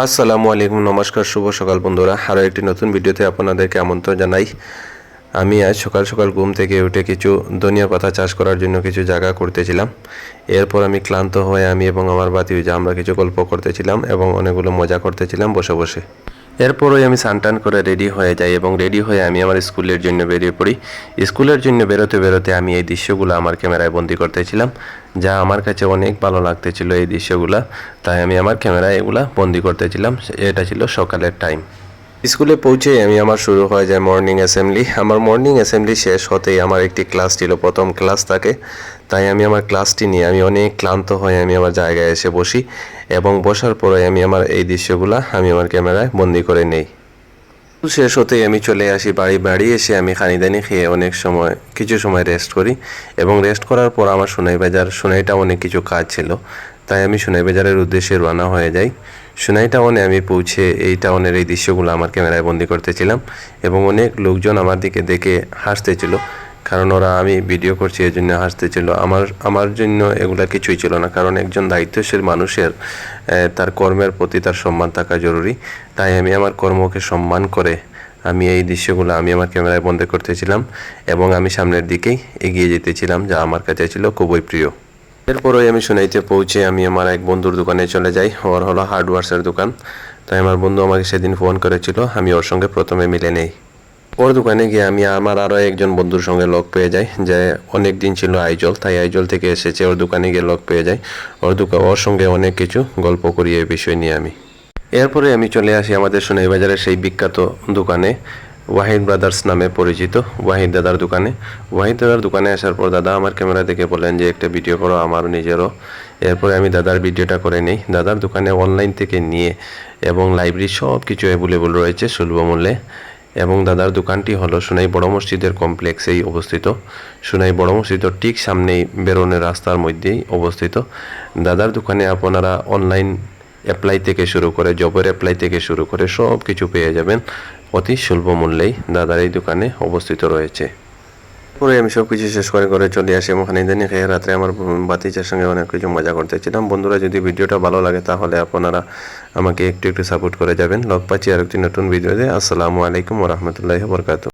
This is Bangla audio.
আসসালামু আলাইকুম, নমস্কার, শুভ সকাল বন্ধুরা। আরও একটি নতুন ভিডিওতে আপনাদেরকে আমন্ত্রণ জানাই। আমি আজ সকাল সকাল ঘুম থেকে উঠে কিছু ধনিয়া পাতা চাষ করার জন্য কিছু জায়গা করতেছিলাম। এরপর আমি ক্লান্ত হয়ে আমি এবং আমার বাতিজা আমরা কিছু গল্প করতেছিলাম এবং অনেকগুলো মজা করতেছিলাম বসে বসে। এরপরই আমি সানটান করে রেডি হয়ে যাই এবং রেডি হয়ে আমি আমার স্কুলের জন্য বেরিয়ে পড়ি। স্কুলের জন্য বেরোতে বেরোতে আমি এই দৃশ্যগুলো আমার ক্যামেরায় বন্দি করতেছিলাম, যা আমার কাছে অনেক ভালো লাগতেছিল এই দৃশ্যগুলো। তাই আমি আমার ক্যামেরায় এগুলা বন্দি করতেছিলাম এটা ছিল সকালের টাইম। স্কুলে পৌঁছেই আমি আমার শুরু হয়ে যায় মর্নিং অ্যাসেম্বলি আমার মর্নিং অ্যাসেম্বলি শেষ হতেই আমার একটি ক্লাস ছিল, প্রথম ক্লাস থাকে তাই আমি আমার ক্লাসটি নিয়ে আমি অনেক ক্লান্ত হয়ে আমি আমার জায়গায় এসে বসি এবং বসার পরে আমি আমার এই দৃশ্যগুলো আমি আমার ক্যামেরায় বন্দি করে নেই। শেষ হতেই আমি চলে আসি বাড়ি। বাড়ি এসে আমি খানিদানি খেয়ে অনেক সময়, কিছু সময় রেস্ট করি এবং রেস্ট করার পর আমার সোনাই বাজার সোনাইটা অনেক কিছু কাজ ছিল। তাই আমি সোনাই বাজারের উদ্দেশ্যে রওনা হয়ে যাই। সোনাই টাউনে আমি পৌঁছে এই টাউনের এই দৃশ্যগুলো আমার ক্যামেরায় বন্দি করতেছিলাম এবং অনেক লোকজন আমার দিকে দেখে হাসতেছিল। কারণ ওরা আমি ভিডিও করছি, এই জন্য হাসতেছিল আমার আমার জন্য এগুলা কিছুই ছিল না, কারণ একজন দায়িত্বশীল মানুষের তার কর্মের প্রতি তার সম্মান থাকা জরুরি। তাই আমি আমার কর্মকে সম্মান করে আমি এই দৃশ্যগুলো আমি আমার ক্যামেরায় বন্ধ করতেছিলাম এবং আমি সামনের দিকেই এগিয়ে যেতেছিলাম, যা আমার কাছে ছিল খুবই প্রিয়। এরপরই আমি শুনাইতে পৌঁছে আমি আমার এক বন্ধুর দোকানে চলে যাই, ওর হলো হার্ডওয়ার্সের দোকান। তাই আমার বন্ধু আমাকে সেদিন ফোন করেছিল, আমি ওর সঙ্গে প্রথমে মিলে নেই। ওর দোকানে গিয়ে আমি আমার আরও একজন বন্ধুর সঙ্গে লক পেয়ে যাই, যে অনেক দিন ছিল আইজল, তাই আইজল থেকে এসেছে, ওর দোকানে গিয়ে লক পেয়ে যাই। ওর দোকান ওর সঙ্গে অনেক কিছু গল্প করি এই বিষয় নিয়ে আমি। এরপরে আমি চলে আসি আমাদের সোনাই বাজারের সেই বিখ্যাত দোকানে, ওয়াহিদ ব্রাদার্স নামে পরিচিত ওয়াহিদ দাদার দোকানে। ওয়াহিদ দাদার দোকানে আসার পর দাদা আমার ক্যামেরা দেখে বলেন যে, একটা ভিডিও করো আমার নিজেরও। এরপরে আমি দাদার ভিডিওটা করে নেই। দাদার দোকানে অনলাইন থেকে নিয়ে এবং লাইব্রেরি সব কিছু অ্যাভেলেবল রয়েছে সুলভ মূল্যে। এবং দাদার দোকানটি হলো সোনাই বড় মসজিদের কমপ্লেক্সেই অবস্থিত। সোনাই বড় মসজিদের ঠিক সামনেই বেরোনের রাস্তার মধ্যেই অবস্থিত। দাদার দোকানে আপনারা অনলাইন অ্যাপ্লাই থেকে শুরু করে, জবের অ্যাপ্লাই থেকে শুরু করে সব কিছু পেয়ে যাবেন। অতি স্বল্প মূল্যেই দাদার এই দোকানে অবস্থিত রয়েছে। পরে আমি সব কিছু শেষ করে করে চলে আসি এবং খানিদানি খেয়ে রাত্রে আমার বাতিচার সঙ্গে অনেক কিছু মজা করতেছিলাম বন্ধুরা, যদি ভিডিওটা ভালো লাগে তাহলে আপনারা আমাকে একটু একটু সাপোর্ট করে যাবেন। লগ পাচ্ছি আর একটি নতুন ভিডিওতে আসসালামু আলাইকুম রহমতুল্লাহ বরকাত